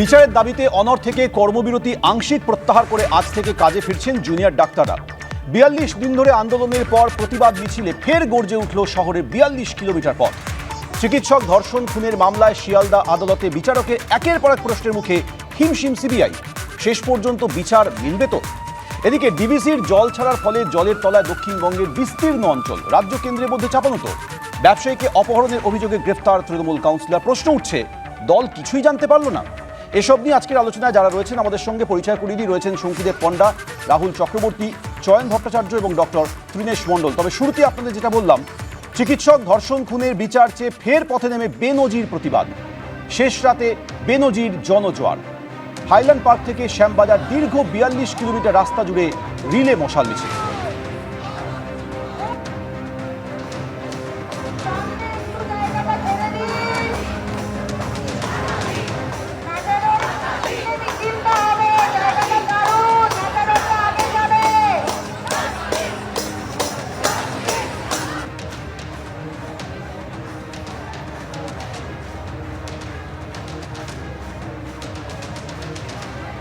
বিচারের দাবিতে অনর থেকে কর্মবিরতি আংশিক প্রত্যাহার করে আজ থেকে কাজে ফিরছেন জুনিয়র ডাক্তাররা। বিয়াল্লিশ দিন ধরে আন্দোলনের পর প্রতিবাদ মিছিলে ফের গর্জে উঠল শহরের বিয়াল্লিশ কিলোমিটার পথ। চিকিৎসক ধর্ষণ খুনের মামলায় শিয়ালদা আদালতে বিচারকের একের পর এক প্রশ্নের মুখে হিমশিম সিবিআই। শেষ পর্যন্ত বিচার মিলবে তো? এদিকে ডিবিসির জল ছাড়ার ফলে জলের তলায় দক্ষিণবঙ্গের বিস্তীর্ণ অঞ্চল, রাজ্য কেন্দ্রের মধ্যে চাপানো তো? ব্যবসায়ীকে অপহরণের অভিযোগে গ্রেফতার তৃণমূল কাউন্সিলর, প্রশ্ন উঠছে, দল কিছুই জানতে পারল না। এসব নিয়ে আজকের আলোচনায় যারা রয়েছেন, আমাদের সঙ্গে পরিচয় করিয়ে দিয়ে রয়েছেন শঙ্কিদেব পণ্ডা, রাহুল চক্রবর্তী চয়ন ভট্টাচার্য এবং ডক্টর ত্রিনেশ মণ্ডল। তবে শুরুতে আপনাদের যেটা বললাম, চিকিৎসক ধর্ষণ খুনের বিচার চেয়ে ফের পথে নেমে বেনজির প্রতিবাদ। শেষ রাতে বেনজির জনজোয়ার। হাইল্যান্ড পার্ক থেকে শ্যামবাজার দীর্ঘ বিয়াল্লিশ কিলোমিটার রাস্তা জুড়ে রিলে মশাল মিছিল।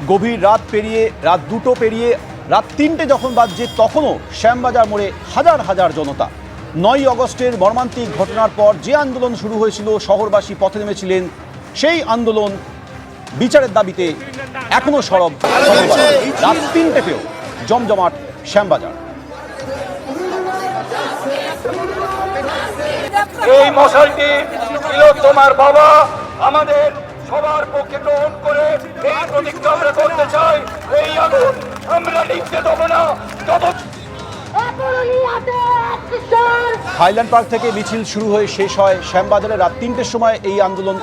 গভীর রাত পেরিয়ে, রাত দুটো পেরিয়ে, রাত তিনটে যখন বাজছে, তখনও শ্যামবাজার মোড়ে হাজার হাজার জনতা নয় অগস্টের মর্মান্তিক ঘটনার পর যে আন্দোলন শুরু হয়েছিল, শহরবাসী পথে নেমেছিলেন, সেই আন্দোলন বিচারের দাবিতে এখনও সরব। রাত তিনটেতেও জমজমাট শ্যামবাজার এই মশালটি ছিল তোমার বাবা, আমাদের সবার পক্ষে গ্রহণ করে এই প্রতিজ্ঞা আমরা করতে চাই। এই আগুন আমরা না। হাইল্যান্ড পার্ক থেকে মিছিল শুরু হয়ে শেষ হয়। শ্যামবাজারে রাত তিনটের সময় এই আন্দোলন,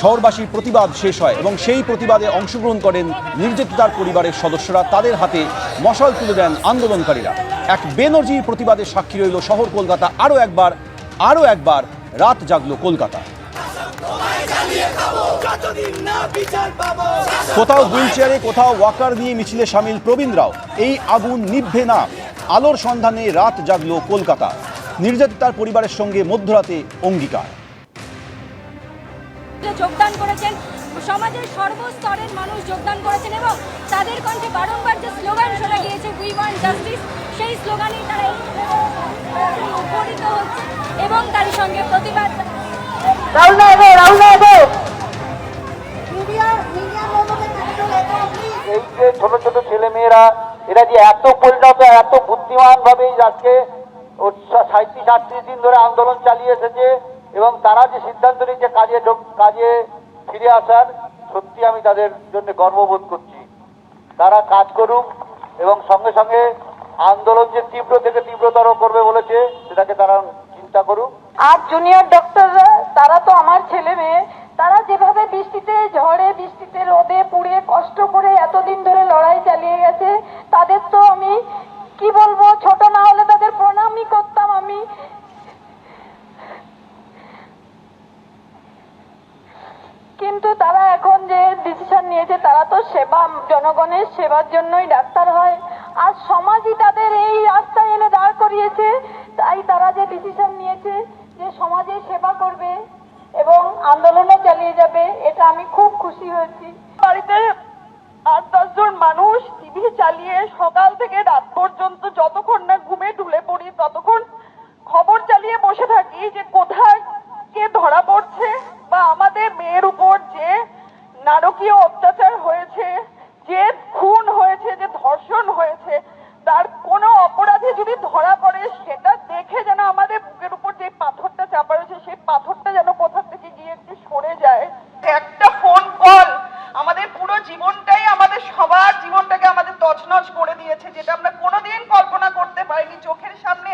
শহরবাসীর প্রতিবাদ শেষ হয় এবং সেই প্রতিবাদে অংশগ্রহণ করেন নির্যাতিতার পরিবারের সদস্যরা। তাদের হাতে মশাল তুলে দেন আন্দোলনকারীরা। এক বেনজির প্রতিবাদে সাক্ষী রইল শহর কলকাতা। আরও একবার আরও একবার রাত জাগলো কলকাতা। কোথাও হুইল চেয়ারে কোথাও ওয়াকার নিয়ে মিছিলে সামিল প্রবীণ রাও। এই আগুন নিভবে না, আলোর সন্ধানে রাত জাগলো কলকাতা। নির্যাতিতার পরিবারের সঙ্গে মধ্যরাতে অঙ্গীকার। যোগদান করেছেন, সমাজের সর্বস্তরের মানুষ যোগদান করেছেন এবং তাদের কণ্ঠে বারংবার যে স্লোগান শোনা গিয়েছে উই ওয়ান্ট জাস্টিস সেই তারা হচ্ছে এবং তারই সঙ্গে প্রতিবাদ রাহুল এই যে ছোট ছোট ছেলে মেয়েরা এরা যে এত পরিণত এত বুদ্ধিমান ভাবে আজকে সাঁত্রিশ আটত্রিশ দিন ধরে আন্দোলন চালিয়ে এসেছে এবং তারা যে সিদ্ধান্ত নিয়েছে কাজে ঢোক- কাজে ফিরে আসার সত্যি আমি তাদের জন্য গর্ববোধ করছি। তারা কাজ করুক এবং সঙ্গে সঙ্গে আন্দোলন যে তীব্র থেকে তীব্রতর করবে বলেছে সেটাকে তারা চিন্তা করুক। আর জুনিয়র ডক্টররা তারা তো আমার ছেলে মেয়ে, তারা যেভাবে বৃষ্টিতে ঝড়ে, বৃষ্টিতে রোদে পুড়ে কষ্ট করে এতদিন ধরে লড়াই চালিয়ে গেছে, তাদের তো আমি, কি বলব, ছোট না হলে তাদের প্রণামই করতাম আমি। কিন্তু তারা এখন যে ডিসিশন নিয়েছে, তারা তো সেবা, জনগণের সেবার জন্যই ডাক্তার হয়। আর সমাজই তাদের এই রাস্তায় এনে দাঁড় করিয়েছে, তাই তারা যে ডিসিশন নিয়েছে যে সমাজের সেবা করবে এবং আন্দোলনও চালিয়ে যাবে এটা আমি খুব খুশি হয়েছি। বাড়িতে আট দশজন মানুষ, টিভি চালিয়ে সকাল থেকে রাত পর্যন্ত যতক্ষণ না ঘুমে ঢুলে পড়ি, ততক্ষণ খবর চালিয়ে বসে থাকি যে কোথায় কে ধরা পড়ছে বা আমাদের মেয়ের উপর যে নারকীয় অত্যাচার হয়েছে, যে খুন হয়েছে যে ধর্ষণ হয়েছে তার কোনো অপরাধী যদি ধরা পড়ে সেটা দেখে যেন আমাদের বুকের উপর যে পাথরটা চাপা রয়েছে সেই পাথরটা যেন কোথা থেকে গিয়ে একটু সরে যায় একটা ফোন কল আমাদের পুরো জীবনটাই আমাদের সবার জীবনটাকে আমাদের তছনছ করে দিয়েছে যেটা আমরা কোনোদিন কল্পনা করতে পারিনি চোখের সামনে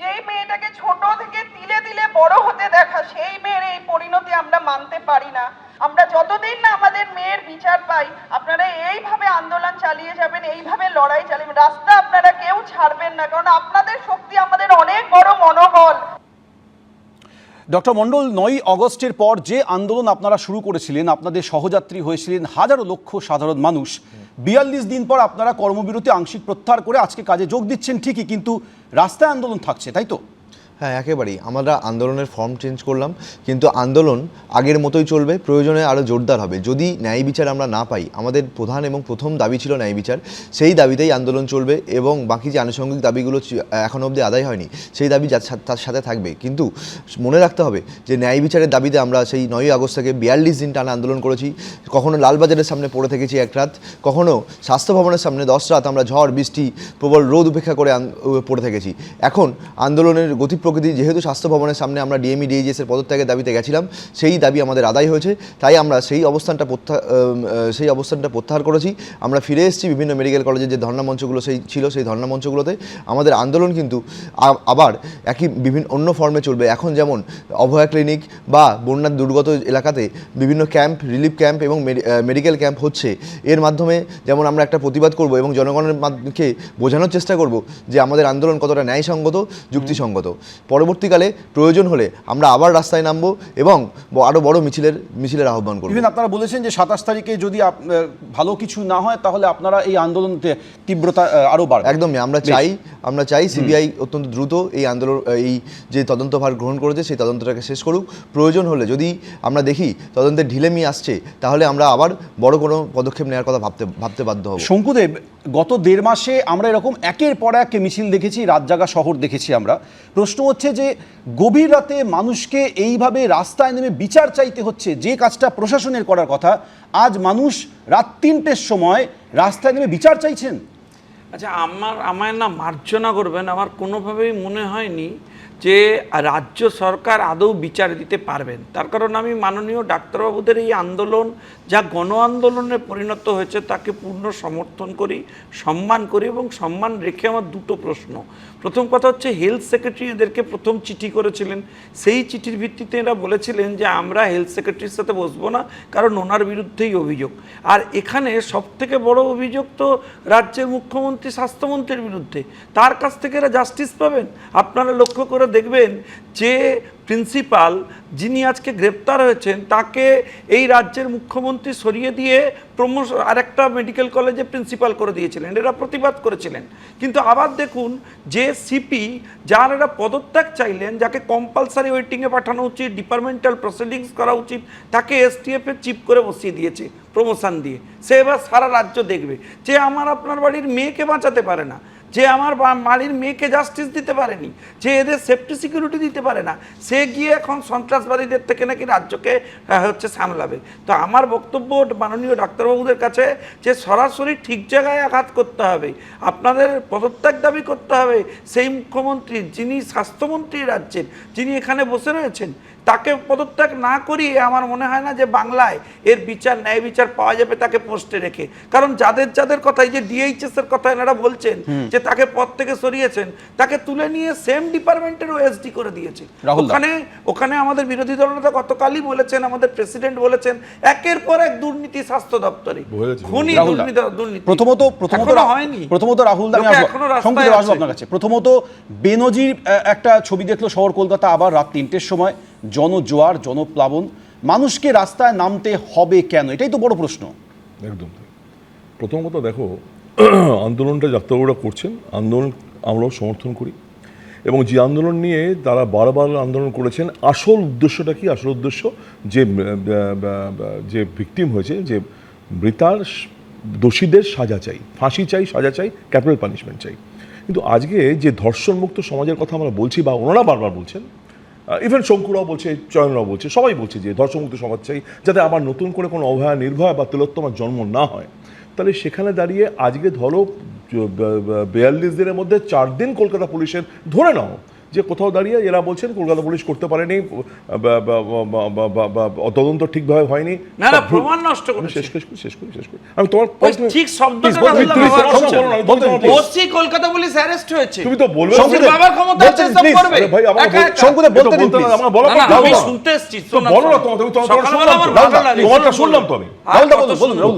যেই মেয়েটাকে ছোট থেকে তিলে তিলে বড় হতে দেখা সেই মেয়ের এই পরিণতি আমরা মানতে পারি না আমরা যতদিন না আমাদের মেয়ের বিচার পাই আপনারা এইভাবে আন্দোলন চালিয়ে যাবেন এইভাবে লড়াই চালিয়ে রাস্তা আপনারা কেউ ছাড়বেন না, কারণ আপনাদের শক্তি আমাদের অনেক বড় মনোবল। ডক্টর মণ্ডল নয় অগস্টের পর যে আন্দোলন আপনারা শুরু করেছিলেন, আপনাদের সহযাত্রী হয়েছিলেন হাজারো লক্ষ সাধারণ মানুষ। বিয়াল্লিশ দিন পর আপনারা কর্মবিরতি আংশিক প্রত্যাহার করে আজকে কাজে যোগ দিচ্ছেন ঠিকই, কিন্তু রাস্তায় আন্দোলন থাকছে, তাই তো? হ্যাঁ একেবারেই। আমরা আন্দোলনের ফর্ম চেঞ্জ করলাম, কিন্তু আন্দোলন আগের মতোই চলবে, প্রয়োজনে আরও জোরদার হবে। যদি ন্যায় বিচার আমরা না পাই, আমাদের প্রধান এবং প্রথম দাবি ছিল ন্যায় বিচার, সেই দাবিতেই আন্দোলন চলবে এবং বাকি যে আনুষঙ্গিক দাবিগুলো এখনও অবধি আদায় হয়নি, সেই দাবি তার সাথে থাকবে। কিন্তু মনে রাখতে হবে যে ন্যায় বিচারের দাবিতে আমরা সেই নয়ই আগস্ট থেকে বিয়াল্লিশ দিন টানা আন্দোলন করেছি। কখনো লালবাজারের সামনে পড়ে থেকেছি এক রাত, কখনো স্বাস্থ্য ভবনের সামনে দশ রাত আমরা ঝড়, বৃষ্টি, প্রবল রোদ উপেক্ষা করে পড়ে থেকেছি। এখন আন্দোলনের গতি প্রকৃতি যেহেতু স্বাস্থ্য ভবনের সামনে আমরা ডিএমই ডিএইচএস এর পদত্যাগের দাবিতে গেছিলাম সেই দাবি আমাদের আদায় হয়েছে। তাই আমরা সেই অবস্থানটা প্রত্যা আম, আহ, সেই অবস্থানটা প্রত্যাহার করেছি। আমরা ফিরে এসেছি বিভিন্ন মেডিকেল কলেজের যে ধর্ণা মঞ্চগুলো সেই ছিল সেই ধর্ণা মঞ্চগুলোতে। আমাদের আন্দোলন কিন্তু আবার একই বিভিন্ন অন্য ফর্মে চলবে। এখন যেমন অভয়া ক্লিনিক বা বন্যার দুর্গত এলাকাতে বিভিন্ন ক্যাম্প রিলিফ ক্যাম্প এবং মেডিকেল ক্যাম্প হচ্ছে। এর মাধ্যমে যেমন আমরা একটা প্রতিবাদ করব এবং জনগণের মাধ্যমকে বোঝানোর চেষ্টা করব যে আমাদের আন্দোলন কতটা ন্যায়সঙ্গত যুক্তিসঙ্গত। পরবর্তীকালে প্রয়োজন হলে আমরা আবার রাস্তায় নামবো এবং আরও বড় মিছিলের মিছিলের আহ্বান করব। ইভেন আপনারা বলেছেন যে সাতাশ তারিখে যদি ভালো কিছু না হয় তাহলে আপনারা এই আন্দোলন তে- তীব্রতা আরও আরও বাড়বে। একদমই আমরা চাই আমরা চাই সিবিআই অত্যন্ত দ্রুত এই আন্দোলন এই যে তদন্তভার গ্রহণ করেছে সেই তদন্তটাকে শেষ করুক। প্রয়োজন হলে যদি আমরা দেখি তদন্তের ঢিলেমি আসছে তাহলে আমরা আবার বড় কোনো পদক্ষেপ নেওয়ার কথা ভাবতে ভাবতে বাধ্য হব। শঙ্কুদেব গত দেড় মাসে আমরা এরকম একের পর এক মিছিল দেখেছি রাত জাগা শহর দেখেছি আমরা। প্রশ্ন হচ্ছে যে গভীর রাতে মানুষকে এইভাবে রাস্তায় নেমে বিচার চাইতে হচ্ছে, যে কাজটা প্রশাসনের করার কথা, আজ মানুষ রাত তিনটের সময় রাস্তায় নেমে বিচার চাইছেন। আচ্ছা আমার, আমায় না মার্জনা করবেন, আমার কোনোভাবেই মনে হয়নি যে রাজ্য সরকার আদৌ বিচার দিতে পারবেন। তার কারণ আমি মাননীয় ডাক্তারবাবুদের এই আন্দোলন, যা গণ আন্দোলনে পরিণত হয়েছে, তাকে পূর্ণ সমর্থন করি, সম্মান করি এবং সম্মান রেখে আমার দুটো প্রশ্ন। প্রথম কথা হচ্ছে হেলথ সেক্রেটারি এদেরকে প্রথম চিঠি করেছিলেন। সেই চিঠির ভিত্তিতে এরা বলেছিলেন যে, আমরা হেলথ সেক্রেটারির সাথে বসবো না, কারণ ওনার বিরুদ্ধেই অভিযোগ। আর এখানে সব থেকে বড় অভিযোগ তো রাজ্যের মুখ্যমন্ত্রী, স্বাস্থ্যমন্ত্রীর বিরুদ্ধে। তার কাছ থেকে এরা জাস্টিস পাবেন? আপনারা লক্ষ্য করে দেখবেন যে প্রিন্সিপাল যিনি আজকে গ্রেপ্তার হয়েছেন, তাকে এই রাজ্যের মুখ্যমন্ত্রী সরিয়ে দিয়ে প্রমোশ, আরেকটা মেডিকেল কলেজে প্রিন্সিপাল করে দিয়েছিলেন। এরা প্রতিবাদ করেছিলেন। কিন্তু আবার দেখুন যে সিপি যার এরা পদত্যাগ চাইলেন, যাকে কম্পালসারি ওয়েটিংয়ে পাঠানো উচিত ডিপার্টমেন্টাল প্রসিডিংস করা উচিত, তাকে এসটিএফ এর চিফ করে বসিয়ে দিয়েছে প্রমোশন দিয়ে। সে এবার সারা রাজ্য দেখবে যে আমার আপনার বাড়ির মেয়েকে বাঁচাতে পারে না। যে আমার বাড়ির মেয়েকে জাস্টিস দিতে পারেনি, যে এদের সেফটি সিকিউরিটি দিতে পারে না, সে গিয়ে এখন সন্ত্রাসবাদীদের থেকে নাকি রাজ্যকে হচ্ছে সামলাবে। তো আমার বক্তব্য মাননীয় ডাক্তারবাবুদের কাছে যে সরাসরি ঠিক জায়গায় আঘাত করতে হবে, আপনাদের পদত্যাগ দাবি করতে হবে, সেই মুখ্যমন্ত্রী যিনি স্বাস্থ্যমন্ত্রী রাজ্যের, যিনি এখানে বসে রয়েছেন তাকে পদত্যাগ না করিয়ে আমার মনে হয় না যে বাংলায় এর বিচার ন্যায় বিচার পাওয়া যাবে তাকে পোস্টে রেখে। কারণ যাদের যাদের কথা এই যে ডিএইচএস এর কথা এনারা বলছেন যে তাকে পদ থেকে সরিয়েছেন তাকে তুলে নিয়ে সেম ডিপার্টমেন্টের ওএসডি করে দিয়েছে। ওখানে ওখানে আমাদের বিরোধী দলনেতা গতকালই বলেছেন আমাদের প্রেসিডেন্ট বলেছেন একের পর এক দুর্নীতি স্বাস্থ্য দপ্তরে। খুনি দুর্নীতি দুর্নীতি। প্রথমত প্রথমত হয়নি। প্রথমত রাহুল দা, আমি আসব। এখনও রাস্তায় শঙ্কুদেব, আপনার কাছে। প্রথমত বেনজির একটা ছবি দেখল শহর কলকাতা আবার রাত তিনটের সময়। জনজোয়ার, জনপ্লাবন, মানুষকে রাস্তায় নামতে হবে কেন? এটাই তো বড় প্রশ্ন। একদম। প্রথম কথা দেখো, আন্দোলনটা যাত্রাবাবুরা করছেন, আন্দোলন আমরাও সমর্থন করি। এবং যে আন্দোলন নিয়ে তারা বারবার আন্দোলন করেছেন, আসল উদ্দেশ্যটা কি? আসল উদ্দেশ্য যে যে ভিকটিম হয়েছে, যে মৃতার দোষীদের সাজা চাই। ফাঁসি চাই, সাজা চাই, ক্যাপিটাল পানিশমেন্ট চাই। কিন্তু আজকে যে ধর্ষণমুক্ত সমাজের কথা আমরা বলছি বা ওনারা বারবার বলছেন ইভেন শঙ্কুরাও বলছে, চয়নরাও বলছে, সবাই বলছে যে ধর্ষণমুক্ত সমাজ চাই যাতে আবার নতুন করে কোনো অভয়া নির্ভয়া বা তিলোত্তমার জন্ম না হয়। তাহলে সেখানে দাঁড়িয়ে আজকে ধরো বিয়াল্লিশ দিনের মধ্যে চার দিন কলকাতা পুলিশের ধরে নাও। যে কোথাও দাঁড়িয়ে এরা বলছেন কলকাতা পুলিশ করতে পারেনি তদন্ত ঠিকভাবে হয়নি। না, না, প্রমাণ নষ্ট আমি শেষ শেষ করি শেষ করি শেষ করি। আমি তোমার ঠিক শব্দটা কলকাতা পুলিশ অ্যারেস্ট হয়েছে। তুমি তো বলবে। বাবার ক্ষমতা আছে সব করবে। ভাই, বলতে দিন, আমার বলা না, আমি শুনতে এসেছি, বলো না। তোমার। তোমারটা শুনলাম তো আমি।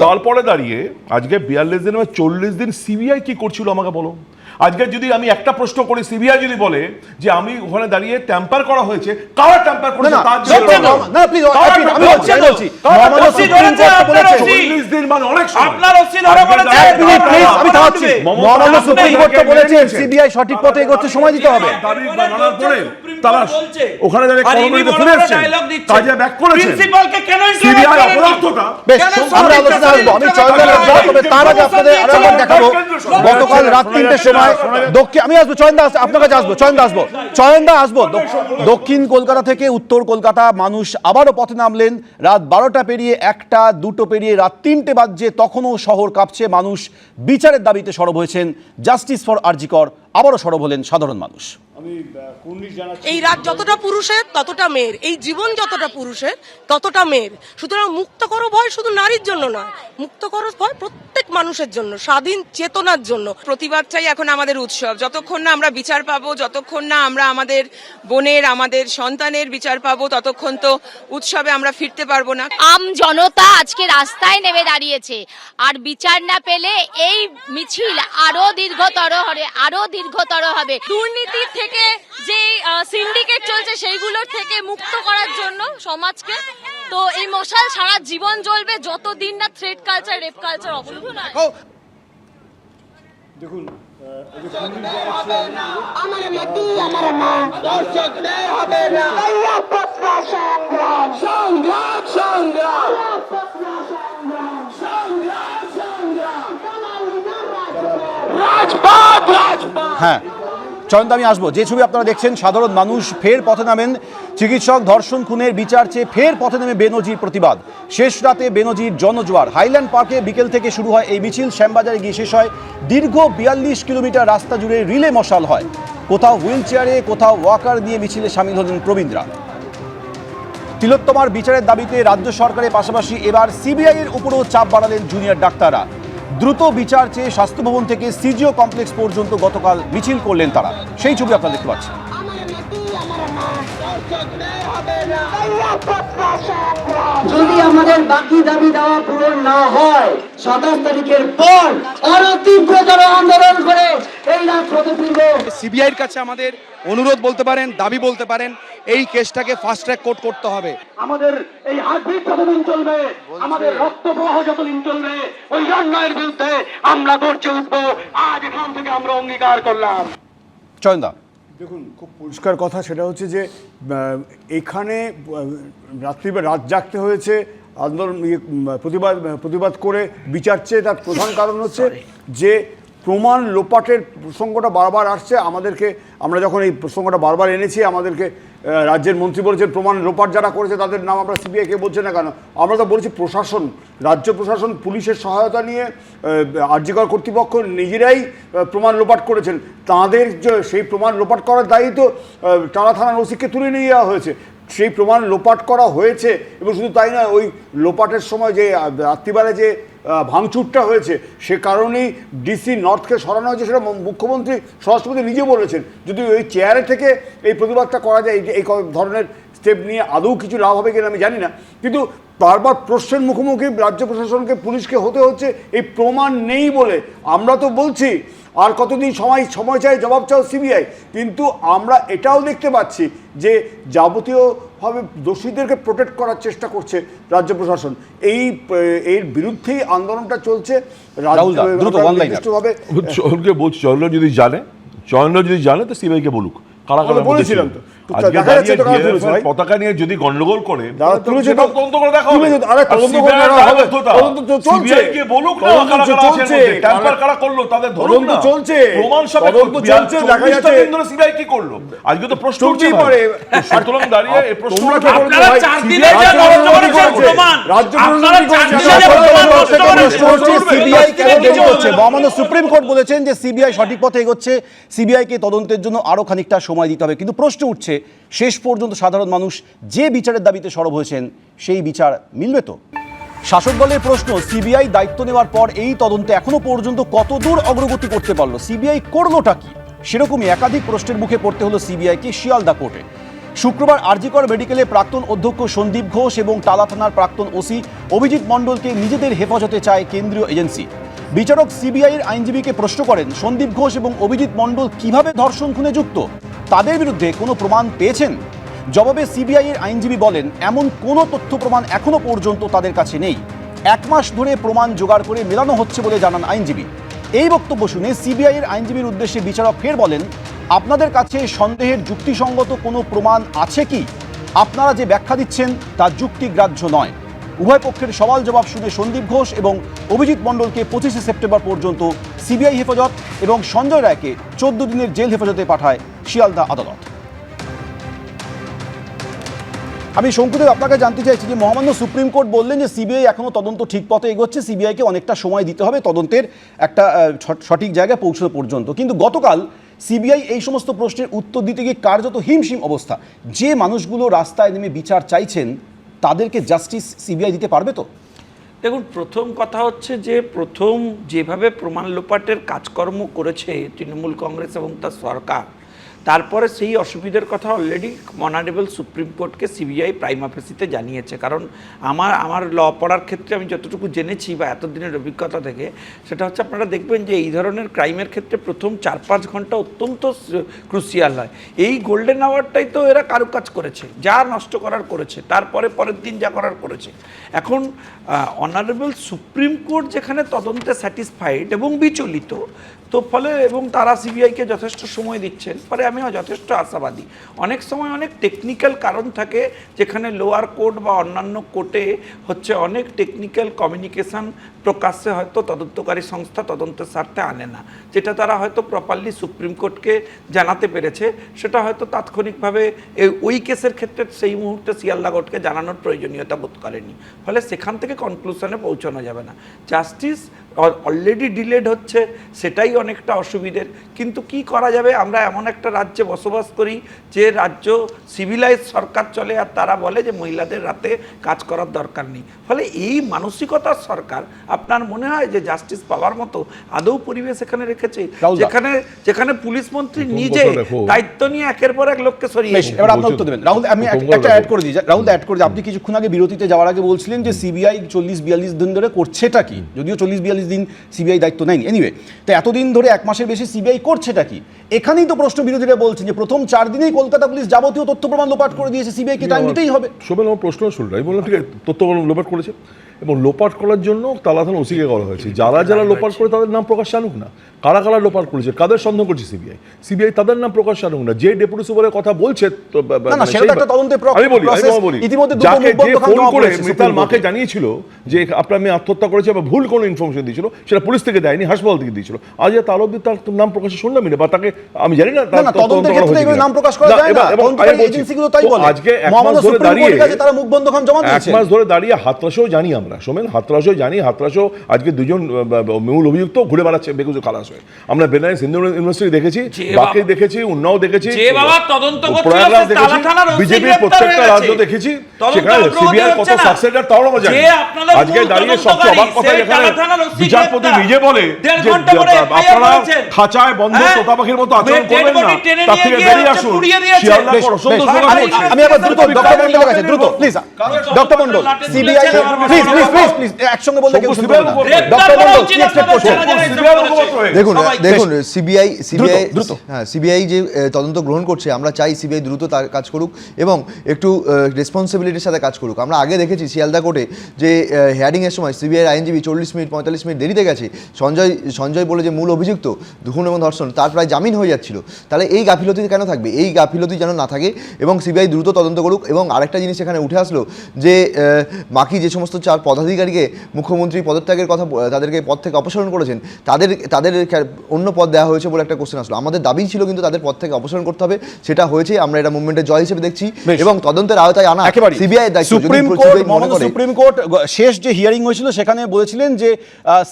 তারপরে দাঁড়িয়ে আজকে বিয়াল্লিশ দিন বা চল্লিশ দিন সিবিআই কি করছিল আমাকে বলো? আজকে যদি আমি একটা প্রশ্ন করি সিবিআই যদি বলে যে আমি ওখানে দাঁড়িয়ে ট্যাম্পার করা হয়েছে কারা ট্যাম্পার করেছে তার না, জন্য না, না, না, please, কারা আপনি- আমি tamper বলছি, আমি করেছে? বলছি। কারা মহামান্য tamper সুপ্রিম করেছে? কোর্ট বলেছে। চল্লিশ দিন মানে অনেক আপনার ওসি ধরে বলেছে, এক মিনিট প্লিজ আমি থামাচ্ছি মহামান্য সুপ্রিম কোর্ট তো সিবিআই সঠিক পথে এগোচ্ছে সময় দিতে হবে দাবি মানার পরে তারা বলছে। ওখানে দাঁড়িয়ে আর ইনি কর্মবিরতি বড় ফিরে বড় এসেছেন। dialogue দিচ্ছেন। কাজে ব্যাক করেছেন প্রিন্সিপালকে কেন সিবিআই অপরাধটা বেশ আমরা আলোচনা আসব আমি কেন্দ্র চয়নদার তবে তার আগে আপনাদের আরও দেখাবো গতকাল রাত তিনটের সময় দক্ষিণ দক্ষিণ কলকাতা থেকে উত্তর কলকাতা, মানুষ আবারও পথে নামলেন। রাত বারোটা পেরিয়ে একটা, দুটো পেরিয়ে রাত তিনটে বাজছে, তখনও শহর কাঁপছে, মানুষ বিচারের দাবিতে সরব হয়েছেন। জাস্টিস ফর আরজিকর আবারও সরব হলেন সাধারণ মানুষ। এই রাত যতটা পুরুষের ততটা মেয়ের। এই জীবন যতটা পুরুষের ততটা মেয়ের। সুতরাং মুক্ত করো ভয় শুধু নারীর জন্য নয় মুক্ত করো ভয় প্রত্যেক মানুষের জন্য স্বাধীন চেতনার জন্য। প্রতিবাদ চাই এখন আমাদের উৎসব। যতক্ষণ না আমরা বিচার পাবো যতক্ষণ না আমরা আমাদের বোনের আমাদের সন্তানের বিচার পাবো ততক্ষণ তো উৎসবে আমরা ফিরতে পারব না। আম জনতা আজকে রাস্তায় নেমে দাঁড়িয়েছে। আর বিচার না পেলে এই মিছিল আরও দীর্ঘতর হবে আরও দীর্ঘতর হবে। দুর্নীতির থেকে যে সিন্ডিকেট চলছে সেইগুলোর থেকে মুক্ত করার জন্য সমাজকে। তো এই মশাল সারা জীবন জ্বলবে যতদিন না থ্রেড কালচার রেপ কালচার অবলম্বন হয়। হ্যাঁ। চয়নদা, আমি আসব। যে ছবি আপনারা দেখছেন, সাধারণ মানুষ ফের পথে নামেন। চিকিৎসক ধর্ষণ খুনের বিচার চেয়ে ফের পথে নেমে বেনজির প্রতিবাদ। শেষ রাতে বেনজির জনজোয়ার। হাইল্যান্ড পার্কে বিকেল থেকে শুরু হয় এই মিছিল। শ্যামবাজারে গিয়ে শেষ হয়। দীর্ঘ বিয়াল্লিশ কিলোমিটার রাস্তা জুড়ে রিলে মশাল হয়। কোথাও হুইল চেয়ারে কোথাও ওয়াকার নিয়ে মিছিলে সামিল হলেন প্রবীণরা। তিলোত্তমার বিচারের দাবিতে রাজ্য সরকারের পাশাপাশি এবার সিবিআইয়ের উপরও চাপ বাড়ালেন জুনিয়র ডাক্তাররা। দ্রুত বিচার চেয়ে স্বাস্থ্য ভবন থেকে সিজিও কমপ্লেক্স পর্যন্ত গতকাল মিছিল করলেন তারা। সেই ছবি আপনারা দেখতে পাচ্ছেন। যদি আমাদের বাকি দাবি দেওয়া পূরণ না হয় সাতাশ তারিখের পর আরও তীব্রতর আন্দোলন করে এই রাজপথে ফিরব সিবিআইয়ের কাছে আমাদের অনুরোধ বলতে পারেন দাবি বলতে পারেন এই কেসটাকে ফাস্ট ট্র্যাক কোর্ট করতে হবে। আমাদের এই হার্টবিট যতদিন চলবে আমাদের রক্ত প্রবাহ যতদিন চলবে ওই অন্যায়ের বিরুদ্ধে আমরা গর্জে উঠবো। আজ এখান থেকে আমরা অঙ্গীকার করলাম। চয়নদা। দেখুন খুব পরিষ্কার কথা সেটা হচ্ছে যে এখানে আহ, রাত্রি বা রাত জাগতে হয়েছে আন্দোলন ইয়ে, প্রতিবাদ প্রতিবাদ করে বিচার চেয়ে তার প্রধান কারণ হচ্ছে যে প্রমাণ লোপাটের প্রসঙ্গটা বারবার আসছে। আমাদেরকে, আমরা যখন এই প্রসঙ্গটা বারবার এনেছি, আমাদেরকে রাজ্যের মন্ত্রী বলেছেন, প্রমাণ লোপাট যারা করেছে, তাদের নাম আমরা সিবিআইকে বলছে না কেন? আমরা তো বলছি প্রশাসন, রাজ্য প্রশাসন, পুলিশের সহায়তা নিয়ে আর্যিকর কর্তৃপক্ষ নিজেরাই প্রমাণ লোপাট করেছেন। তাদের যে, সেই প্রমাণ লোপাট করার দায়িত্ব টালা থানার ওসিকে তুলে নিয়ে যাওয়া হয়েছে। সেই প্রমাণ লোপাট করা হয়েছে এবং শুধু তাই নয় ওই লোপাটের সময় যে আহ, রাত্রিবেলায় যে ভাঙচুরটা হয়েছে সে কারণেই ডিসি নর্থকে সরানো হয়েছে সেটা মুখ্যমন্ত্রী স্বরাষ্ট্রমন্ত্রী নিজে বলেছেন। যদি ওই চেয়ারে থেকে এই প্রতিবাদটা করা যায় এই ধরনের স্টেপ নিয়ে আদৌ কিছু লাভ হবে কিনা আমি জানি না। কিন্তু বারবার প্রশ্নের মুখোমুখি রাজ্য প্রশাসনকে পুলিশকে হতে হচ্ছে এই প্রমাণ নেই বলে। আমরা তো বলছি আর কতদিন সময় সময় চাই জবাব চাও সিবিআই। কিন্তু আমরা এটাও দেখতে পাচ্ছি যে যাবতীয়ভাবে দোষীদেরকে প্রোটেক্ট করার চেষ্টা করছে রাজ্য প্রশাসন। এই এর বিরুদ্ধেই আন্দোলনটা চলছে। যদি জানে চয়ন যদি জানে তো সিবিআইকে বলুক। কারা বলেছিলাম তো। পতাকা নিয়ে যদি গন্ডগোল করে তদন্ত দেখা তদন্ত চলছে। বলুক না চলছে। করল তাদের না। চলছে। প্রমাণ চলছে, দেখা যাচ্ছে। সিবিআই কি করল? আজকে তো প্রশ্ন উঠছে পারে। সুতরাং দাঁড়িয়ে এই আপনারা চার দিনে যে? প্রমাণ। রাজ্য আপনারা চার দিনে সিবিআই কেন দেরি করছে। মহামান্য সুপ্রিম কোর্ট বলেছেন যে সিবিআই সঠিক পথে এগোচ্ছে। সিবিআইকে তদন্তের জন্য আরও খানিকটা সময় দিতে হবে কিন্তু প্রশ্ন উঠছে শেষ পর্যন্ত সাধারণ মানুষ যে বিচারের দাবিতে সরব হয়েছেন, সেই বিচার মিলবে তো? শাসক দলের প্রশ্ন, সিবিআই দায়িত্ব নেওয়ার পর এই তদন্তে এখনও পর্যন্ত কতদূর অগ্রগতি করতে পারল? সিবিআই করলোটা কি? সেরকমই একাধিক প্রশ্নের মুখে পড়তে হলো সিবিআইকে শিয়ালদা কোর্টে। শুক্রবার আরজিকর মেডিকেলে প্রাক্তন অধ্যক্ষ সন্দীপ ঘোষ এবং টালা থানার প্রাক্তন ওসি অভিজিৎ মণ্ডলকে নিজেদের হেফাজতে চায় কেন্দ্রীয় এজেন্সি। বিচারক সিবিআইয়ের আইনজীবীকে প্রশ্ন করেন, সন্দীপ ঘোষ এবং অভিজিৎ মণ্ডল কীভাবে ধর্ষণ খুনে যুক্ত? তাদের বিরুদ্ধে কোনো প্রমাণ পেয়েছেন? জবাবে সিবিআইয়ের আইনজীবী বলেন, এমন কোনো তথ্য প্রমাণ এখনও পর্যন্ত তাদের কাছে নেই। এক মাস ধরে প্রমাণ জোগাড় করে মেলানো হচ্ছে বলে জানান আইনজীবী। এই বক্তব্য শুনে সিবিআই এর আইনজীবীর উদ্দেশ্যে বিচারক ফের বলেন, আপনাদের কাছে সন্দেহের যুক্তিসঙ্গত কোনো প্রমাণ আছে কি? আপনারা যে ব্যাখ্যা দিচ্ছেন তা যুক্তিগ্রাহ্য নয়। উভয় পক্ষের সওয়াল জবাব শুনে সন্দীপ ঘোষ এবং অভিজিৎ মণ্ডলকে পঁচিশে সেপ্টেম্বর পর্যন্ত সিবিআই হেফাজত এবং সঞ্জয় রায়কে চোদ্দ দিনের জেল হেফাজতে পাঠায় শিয়ালদা আদালত। আমি শঙ্কুদেব, আপনাকে জানতে চাইছি যে মহামান্য সুপ্রিম কোর্ট বললেন যে সিবিআই এখনও তদন্ত ঠিক পথে এগোচ্ছে, সিবিআইকে অনেকটা সময় দিতে হবে তদন্তের একটা সঠিক জায়গায় পৌঁছানো পর্যন্ত। কিন্তু গতকাল সিবিআই এই সমস্ত প্রশ্নের উত্তর দিতে গিয়ে কার্যত হিমশিম অবস্থা। যে মানুষগুলো রাস্তায় নেমে বিচার চাইছেন, তাদেরকে জাস্টিস সিবিআই দিতে পারবে তো? দেখুন, প্রথম কথা হচ্ছে যে প্রথম যেভাবে প্রমাণ লোপাটের কাজকর্ম করেছে তৃণমূল কংগ্রেস এবং তার সরকার তারপরে সেই অসুবিধার কথা অলরেডি মনারেবল সুপ্রিম কোর্টকে সিবিআই প্রাইম অফিসিতে জানিয়েছে। কারণ আমার আমার ল পড়ার ক্ষেত্রে আমি যতটুকু জেনেছি বা এতদিনের অভিজ্ঞতা থেকে, সেটা হচ্ছে আপনারা দেখবেন যে এই ধরনের ক্রাইমের ক্ষেত্রে প্রথম চার পাঁচ ঘণ্টা অত্যন্ত ক্রুশিয়াল হয়। এই গোল্ডেন আওয়ারটাই তো এরা কারুকাজ করেছে, যা নষ্ট করার করেছে, তারপরে পরের দিন যা করার করেছে। এখন অনারেবল সুপ্রিম কোর্ট যেখানে তদন্তে স্যাটিসফাইড এবং বিচলিত, তো ফলে এবং তারা সিবিআইকে যথেষ্ট সময় দিচ্ছেন, ফলে আমিও যথেষ্ট আশাবাদী। অনেক সময় অনেক টেকনিক্যাল কারণ থাকে, যেখানে লোয়ার কোর্ট বা অন্যান্য কোর্টে হচ্ছে অনেক টেকনিক্যাল কমিউনিকেশন প্রকাশ্যে হয়তো তদন্তকারী সংস্থা তদন্তের স্বার্থে আনে না। যেটা তারা হয়তো প্রপারলি সুপ্রিম কোর্টকে জানাতে পেরেছে, সেটা হয়তো তাৎক্ষণিকভাবে ওই কেসের ক্ষেত্রে সেই মুহূর্তে শিয়ালদা কোর্টকে জানানোর প্রয়োজনীয়তা বোধ করেনি। ফলে সেখান থেকে কনক্লুশনে পৌঁছানো যাবে না। জাস্টিস অলরেডি ডিলেড হচ্ছে সেটাই অনেকটা অসুবিধের। কিন্তু কি করা যাবে? আমরা এমন একটা রাজ্যে বসবাস করি যে রাজ্য সিভিলাইজ সরকার চলে আর তারা বলে যে মহিলাদের রাতে কাজ করার দরকার নেই। ফলে এই মানসিকতার সরকার আপনার মনে হয় যে জাস্টিস পাওয়ার মতো আদৌ পরিবেশ এখানে রেখেছে? যেখানে যেখানে পুলিশ মন্ত্রী নিজে দায়িত্ব নিয়ে একের পর এক লোককে সরিয়ে এবার আপনি উত্তর দেবেন। রাহুল আমি এক- একটা অ্যাড করে দিই। রাহুল অ্যাড করে আপনি কিছুক্ষণ আগে বিরতিতে যাওয়ার আগে বলছিলেন যে সিবিআই চল্লিশ বিয়াল্লিশ দিন ধরে করছেটা কি? যদিও চল্লিশ বিয়াল্লিশ দিন সিবিআই দায়িত্ব নেয়নি। এনিওয়ে তো এতদিন ধরে এক মাসের বেশি সিবিআই করছেটা কি? এখানেই তো প্রশ্ন বিরোধীরা বলছেন যে প্রথম চার দিনেই কলকাতা পুলিশ যাবতীয় তথ্য প্রমাণ লোপাট করে দিয়েছে সিবিআই কে টাইম দিতেই হবে। শোভন আমার প্রশ্ন শুনল আমি বললাম ঠিক আছে তথ্য প্রমাণ লোপাট করেছে। এবং লোপাট করার জন্য তালাধান থানা ওসিকে করা হয়েছে। যারা যারা লোপাট করে তাদের নাম প্রকাশ আনুক না। কারা কারা লোপাট করেছে? কাদের সন্দেহ করছে সিবিআই? সিবিআই তাদের নাম প্রকাশ আনুক না। যে ডেপুটি সুপারের কথা বলছে মানে আমি বলি আমি বলি। ইতিমধ্যে দুটো যাকে যে ফোন করে পড়েছে মাকে জানিয়েছিল যে আপনার মেয়ে আত্মহত্যা করেছে বা ভুল কোনো ইনফরমেশন দিয়েছিল সেটা পুলিশ থেকে দেয়নি হাসপাতাল থেকে দিয়েছিল। আজ তার অব্দি তার নাম প্রকাশে শুনলাম না বা তাকে আমি জানি না নাম প্রকাশ করা যায় না। এজেন্সিগুলো তাই বলে। আজকে এক মাস ধরে দাঁড়িয়ে তারা মুখবন্ধ খাম জমা এক মাস ধরে দাঁড়িয়ে হাতরাসেও জানি আমরা সোমেন হাতরাসও জানি হাতরাসও আজকে দুজন মূল অভিযুক্ত ঘুরে বেড়াচ্ছে বেগুজো খালাস হয়ে আমরা বেনারস হিন্দু ইউনিভার্সিটি দেখেছি বাকি দেখেছি উন্নাও দেখেছি গ্রেপ্তার প্রত্যেকটা রাজ্য দেখেছি সেখানে সিবিআই কত হচ্ছে তাও আমরা জানি আজকে দাঁড়িয়ে সবচেয়ে অবাক কথা ওসি বিচারপতি নিজে বলে যে ঘণ্টা পরে FIR আপনারা খাঁচায় বন্ধ হ্যাঁ? তোতা পাখির মতো আচরণ করবেন না। তার থেকে বেরিয়ে আসুন। আমি আবার দ্রুত ডক্টর মন্ডল কাছে দ্রুত please doctor Mondal CBI please please please please একসঙ্গে বলতে কেউ ডক্টর মন্ডল কি এক্সপেক্ট করছেন? দেখুন দেখুন সিবিআই সিবিআই। হ্যাঁ সিবিআই যে তদন্ত গ্রহণ করছে আমরা চাই সিবিআই দ্রুত তার কাজ করুক এবং একটু রেসপন্সিবিলিটির সাথে কাজ করুক। আমরা আগে দেখেছি শিয়ালদা কোর্টে যে হেয়ারিংয়ের সময় সিবিআই আইনজীবী চল্লিশ মিনিট পঁয়তাল্লিশ মিনিট দেরিতে গেছে। সঞ্জয় সঞ্জয় বলে যে মূল অভিযুক্ত খুন এবং ধর্ষণ তার প্রায় জামিন হয়ে যাচ্ছিল। তাহলে এই গাফিলতি কেন থাকবে? এই গাফিলতি যেন না থাকে এবং সিবিআই দ্রুত তদন্ত করুক এবং আরেকটা জিনিস এখানে উঠে আসলো যে বাকি যে সমস্ত চার পদাধিকারীকে মুখ্যমন্ত্রী পদত্যাগের কথা তাদেরকে পদ থেকে অপসারণ করেছেন তাদের তাদের অন্য পদ দেওয়া হয়েছে বলে একটা কোশ্চেন আসলো। আমাদের দাবি ছিল কিন্তু তাদের পদ থেকে অপসারণ করতে হবে। সেটা হয়েছে আমরা এটা মুভমেন্টের জয় হিসেবে দেখছি। এবং তদন্তের আওতায় আনা CBI supreme court supreme court শেষ যে হিয়ারিং হয়েছিল সেখানে বলেছিলেন যে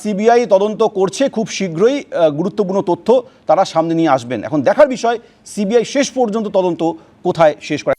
সিবিআই তদন্ত করছে খুব শীঘ্রই গুরুত্বপূর্ণ তথ্য তারা সামনে নিয়ে আসবেন। এখন দেখার বিষয় সিবিআই শেষ পর্যন্ত তদন্ত কোথায় শেষ করে